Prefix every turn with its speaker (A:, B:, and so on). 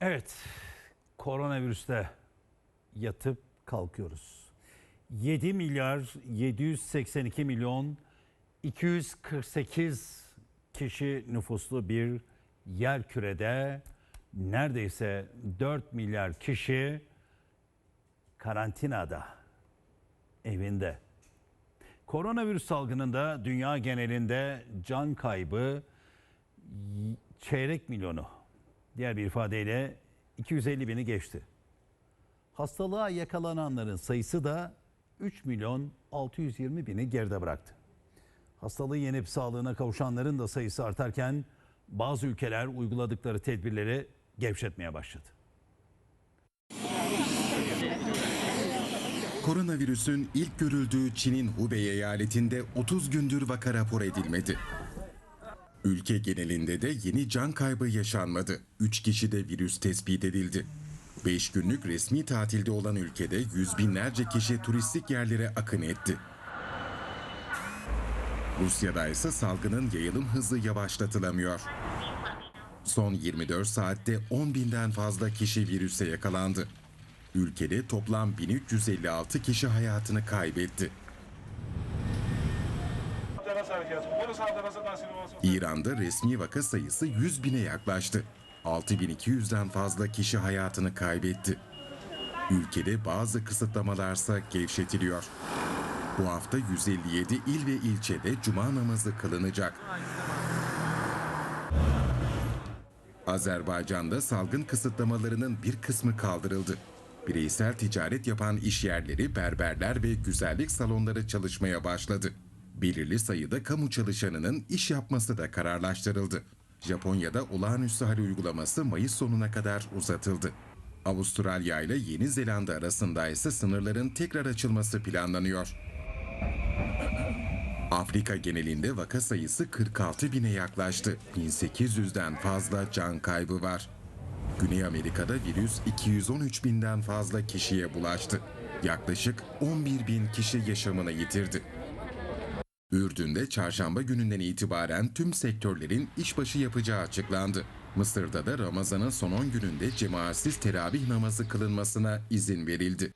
A: Evet, koronavirüste yatıp kalkıyoruz. 7 milyar 782 milyon 248 kişi nüfuslu bir yer kürede neredeyse 4 milyar kişi karantinada, evinde. Koronavirüs salgınında dünya genelinde can kaybı çeyrek milyonu, diğer bir ifadeyle 250 bini geçti. Hastalığa yakalananların sayısı da 3 milyon 620 bini geride bıraktı. Hastalığı yenip sağlığına kavuşanların da sayısı artarken bazı ülkeler uyguladıkları tedbirleri gevşetmeye başladı.
B: Koronavirüsün ilk görüldüğü Çin'in Hubei eyaletinde 30 gündür vaka rapor edilmedi. Ülke genelinde de yeni can kaybı yaşanmadı. 3 kişi de virüs tespit edildi. 5 günlük resmi tatilde olan ülkede yüz binlerce kişi turistik yerlere akın etti. Rusya'da ise salgının yayılım hızı yavaşlatılamıyor. Son 24 saatte 10 binden fazla kişi virüse yakalandı. Ülkede toplam 1356 kişi hayatını kaybetti. İran'da resmi vaka sayısı 100 bine yaklaştı. 6200'den fazla kişi hayatını kaybetti. Ülkede bazı kısıtlamalarsa gevşetiliyor. Bu hafta 157 il ve ilçede cuma namazı kılınacak. Azerbaycan'da salgın kısıtlamalarının bir kısmı kaldırıldı. Bireysel ticaret yapan işyerleri, berberler ve güzellik salonları çalışmaya başladı. Belirli sayıda kamu çalışanının iş yapması da kararlaştırıldı. Japonya'da olağanüstü hal uygulaması Mayıs sonuna kadar uzatıldı. Avustralya ile Yeni Zelanda arasında ise sınırların tekrar açılması planlanıyor. Afrika genelinde vaka sayısı 46 bine yaklaştı. 1800'den fazla can kaybı var. Güney Amerika'da virüs 213 binden fazla kişiye bulaştı. Yaklaşık 11 bin kişi yaşamını yitirdi. Ürdün'de çarşamba gününden itibaren tüm sektörlerin işbaşı yapacağı açıklandı. Mısır'da da Ramazan'ın son 10 gününde cemaatsiz teravih namazı kılınmasına izin verildi.